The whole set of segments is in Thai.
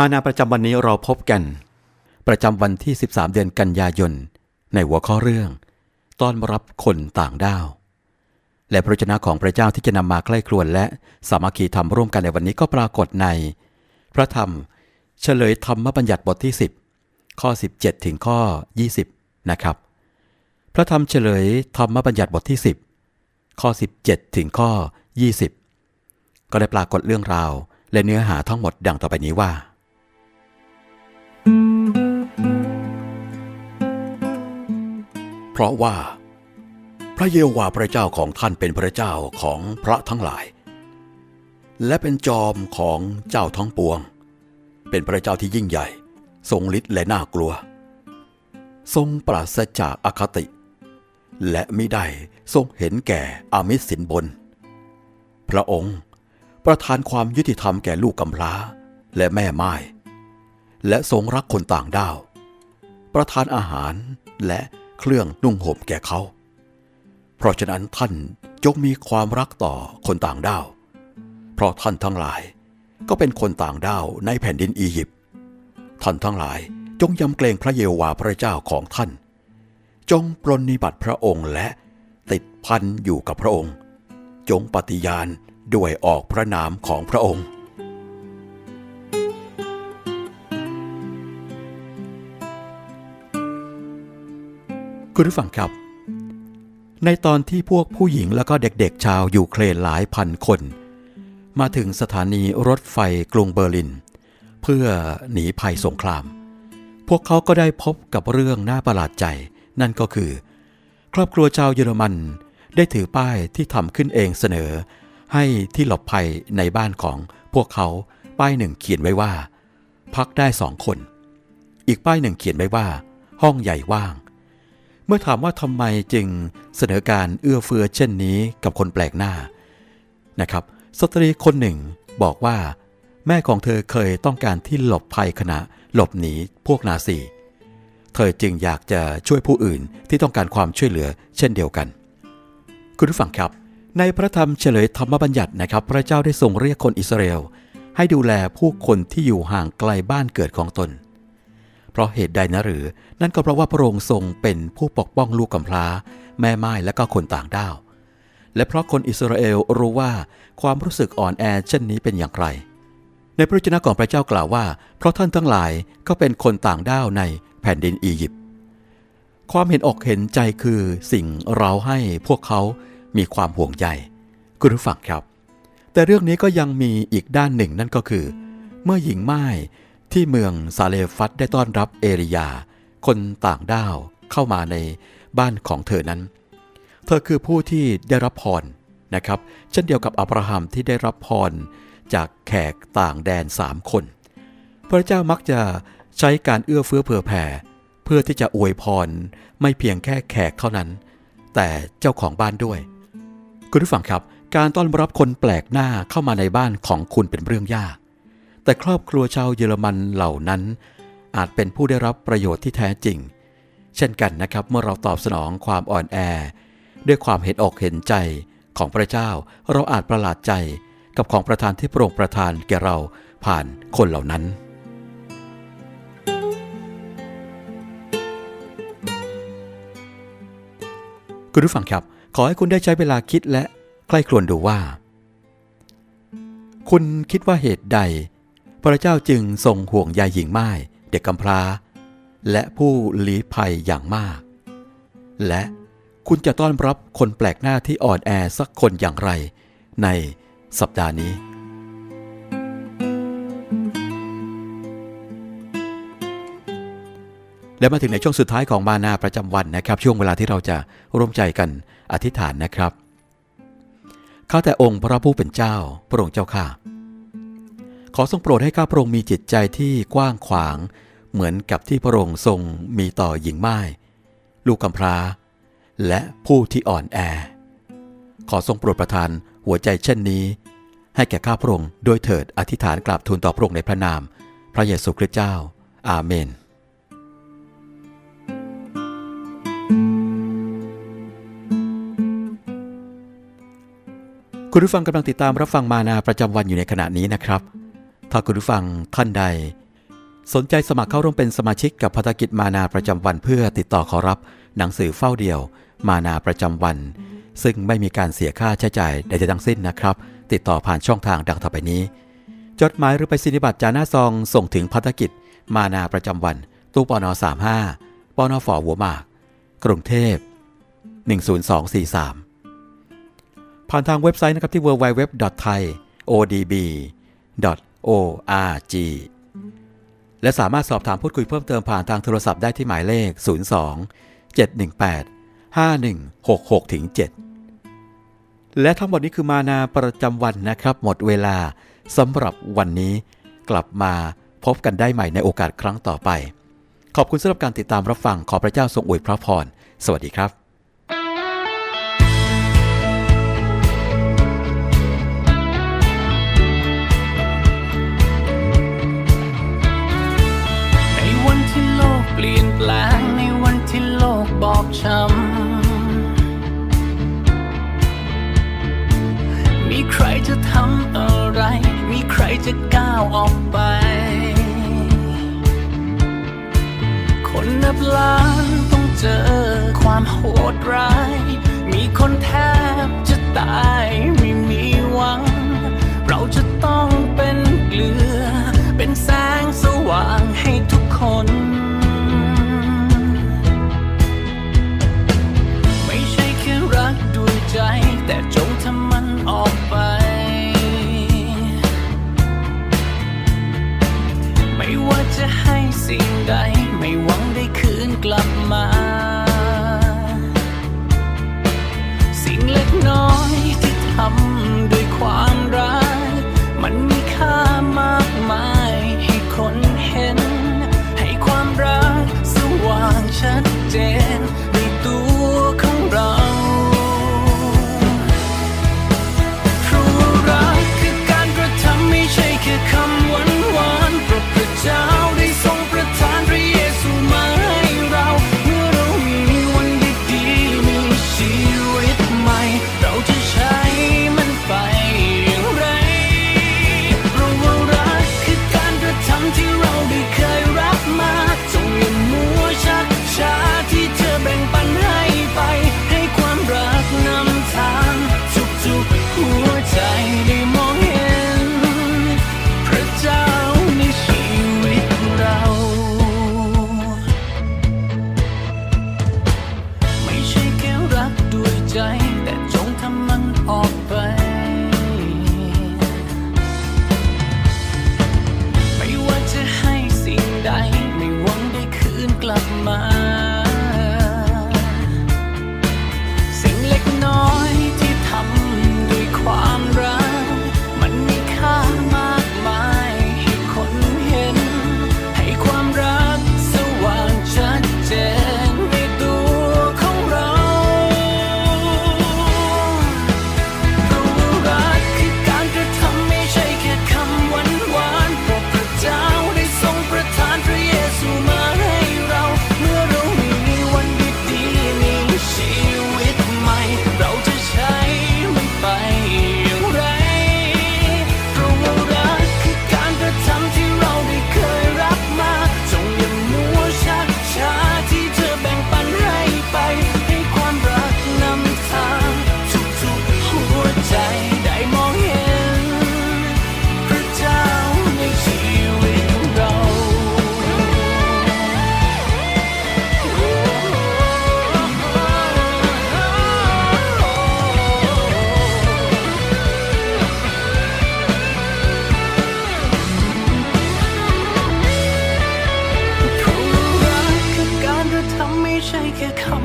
มานาประจำวันนี้เราพบกัน ประจำวันที่ 13 เดือนกันยายน ในหัวข้อเรื่อง ต้อนรับคนต่างด้าว และพระวจนะของพระเจ้าที่จะนำมาใกล้ครวนและสามัคคีธรรมร่วมกันในวันนี้ก็ปรากฏใน พระธรรม เฉลยธรรมบัญญัติบทที่ 10 ข้อ 17 ถึงข้อ 20 นะครับ พระธรรมเฉลยธรรมบัญญัติบทที่ 10 ข้อ 17 ถึงข้อ 20 ก็ได้ปรากฏเรื่องราวและเนื้อหาทั้งหมดดังต่อไปนี้ว่า เพราะว่า พระเยโฮวาห์พระเจ้าของท่านเป็นพระเจ้าของพระทั้งหลาย และเป็นจอมของเจ้าทั้งปวง เป็นพระเจ้าที่ยิ่งใหญ่ ทรงฤทธิ์และน่ากลัว ทรงปราศจากอคติ และมิได้ทรงเห็นแก่อามิสสินบน พระองค์ประทานความยุติธรรมแก่ลูกกำพร้าและแม่ไม้และทรงรักคนต่างด้าว ประทานอาหารและ เครื่องนุ่งห่มแก่เขา เพราะฉะนั้นท่านจงมีความรักต่อคนต่างด้าว เพราะท่านทั้งหลายก็เป็นคนต่างด้าวในแผ่นดินอียิปต์ ท่านทั้งหลายจงยำเกรงพระเยโฮวาห์พระเจ้าของท่าน จงปรนนิบัติพระองค์และติดพันอยู่กับพระองค์ จงปฏิญาณด้วยออกพระนามของพระองค์ คุณผู้ฟังครับ ในตอนที่พวกผู้หญิงและก็เด็กๆ ชาวยูเครนหลายพันคน มาถึงสถานีรถไฟกรุงเบอร์ลิน เพื่อหนีภัยสงคราม พวกเขาก็ได้พบกับเรื่องน่าประหลาดใจ นั่นก็คือ ครอบครัวชาวเยอรมันได้ถือป้ายที่ทำขึ้นเองเสนอ ให้ที่หลบภัยในบ้านของพวกเขาป้ายหนึ่งเขียนไว้ว่า พักได้สองคน อีกป้ายหนึ่งเขียนไว้ว่า ห้องใหญ่ว่าง เมื่อถามว่าทำไมจึงเสนอการเอื้อเฟื้อเช่นนี้กับคนแปลกหน้านะครับ สตรีคนหนึ่งบอกว่า แม่ของเธอเคยต้องการที่หลบภัยขณะหลบหนีพวกนาซี เธอจึงอยากจะช่วยผู้อื่นที่ต้องการความช่วยเหลือเช่นเดียวกัน คุณผู้ฟังครับ ในพระธรรมเฉลยธรรมบัญญัตินะครับ พระเจ้าได้ทรงเรียกคนอิสราเอลให้ดูแลผู้คนที่อยู่ห่างไกลบ้านเกิดของตน เพราะเหตุใดนะหรือ นั่นก็เพราะว่าพระองค์ทรงเป็นผู้ปกป้องลูกกำพร้า แม่ไม้และก็คนต่างด้าว และเพราะคนอิสราเอลรู้ว่าความรู้สึกอ่อนแอเช่นนี้เป็นอย่างไร ในพระวจนะของพระเจ้ากล่าวว่า เพราะท่านทั้งหลายก็เป็นคนต่างด้าวในแผ่นดินอียิปต์ความเห็นอกเห็นใจคือสิ่งเราให้พวกเขามีความห่วงใยคุณผู้ฟังครับ แต่เรื่องนี้ก็ยังมีอีกด้านหนึ่งนั่นก็คือ เมื่อหญิงไม้ ที่เมืองซาเลฟัตได้ต้อนรับเอริยา คนต่างด้าวเข้ามาในบ้านของเธอนั้น เธอคือผู้ที่ได้รับพรนะครับ เช่นเดียวกับอับราฮัมที่ได้รับพรจากแขกต่างแดนสามคน พระเจ้ามักจะใช้การเอื้อเฟื้อเผื่อแผ่ เพื่อที่จะอวยพรไม่เพียงแค่แขกเท่านั้น แต่เจ้าของบ้านด้วย คุณผู้ฟังครับ การต้อนรับคนแปลกหน้าเข้ามาในบ้านของคุณเป็นเรื่องยาก แต่ครอบครัวชาวเยอรมันเหล่านั้น อาจเป็นผู้ได้รับประโยชน์ที่แท้จริง เช่นกันนะครับเมื่อเราตอบสนองความอ่อนแอ ด้วยความเห็นอกเห็นใจของพระเจ้าเราอาจประหลาดใจกับของประทานที่พระองค์ประทานแก่เราผ่านคนเหล่านั้น คุณผู้ฟังครับ ขอให้คุณได้ใช้เวลาคิดและใคร่ครวญดูว่า คุณคิดว่าเหตุใด พระเจ้าจึงทรงห่วงใยหญิงไม้เด็กกำพร้า และผู้ลี้ภัยอย่างมาก และคุณจะต้อนรับคนแปลกหน้าที่อ่อนแอสักคนอย่างไร ในสัปดาห์นี้ และมาถึงในช่วงสุดท้ายของมานาประจำวันนะครับ ช่วงเวลาที่เราจะร่วมใจกันอธิษฐานนะครับข้าแต่องค์พระผู้เป็นเจ้า พระองค์เจ้าข้า ขอทรงโปรดให้ข้าพระองค์มีจิตใจที่กว้างขวาง เหมือนกับที่พระองค์ทรงมีต่อหญิงไม้ลูกกำพร้า และผู้ที่อ่อนแอ ขอทรงโปรดประทานหัวใจเช่นนี้ ให้แก่ข้าพระองค์โดยเถิดอธิษฐานกราบทูลต่อพระองค์ในพระนาม พระเยซูคริสต์เจ้า อาเมนคุณผู้ฟังกำลังติดตามรับฟังมานาประจำวันอยู่ในขณะนี้นะครับ ถ้าคุณผู้ฟังท่านใด สนใจสมัครเข้าร่วมเป็นสมาชิกกับพัฒกิจมานาประจำวันเพื่อติดต่อขอรับหนังสือเฝ้าเดียว มานาประจำวัน ซึ่งไม่มีการเสียค่าใช้จ่ายใดๆทั้งสิ้นนะครับ ติดต่อผ่านช่องทางดังต่อไปนี้ จดหมายหรือไปสินิบัตรจาหน้าซองส่งถึงพัฒกิจ มานาประจำวัน ตู้ปอนอ35ปอนอฝอหัวหมาก กรุงเทพ 10243ผ่านทางเว็บไซต์นะครับที่ ORG และสามารถสอบถามพูดคุยเพิ่มเติมผ่านทางโทรศัพท์ได้ที่หมายเลข 02 718 5166ถึง7และทั้งหมดนี้คือมานาประจำวันนะครับ หมดเวลาสำหรับวันนี้กลับมาพบกันได้ใหม่ในโอกาสครั้งต่อไป ขอบคุณสำหรับการติดตามรับฟังขอพระเจ้าทรงอวยพระพร สวัสดีครับ แปลงในวันที่โลกบอบช้ำ มีใครจะทำอะไร มีใครจะก้าวออกไป คนนับล้านต้องเจอความโหดร้าย มีคนแทบจะตายไม่มีหวัง เราจะต้องเป็นเกลือ เป็นแสงสว่างให้ทุกคน มัน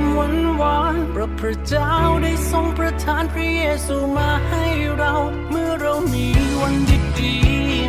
ำหวานหวานพระพระเจ้าได้ทรงประทานพระเยซูมาให้เรา เมื่อเรามีวันดีดี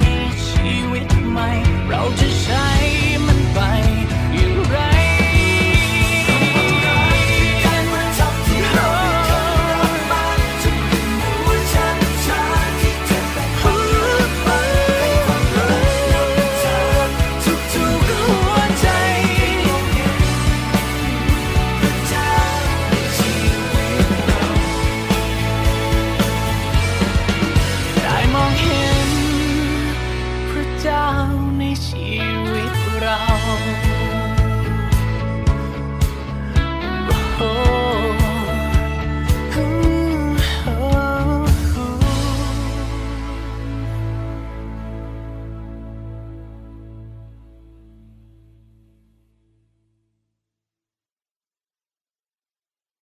มีชีวิตใหม่ เราจะใช้มันไปอย่างไร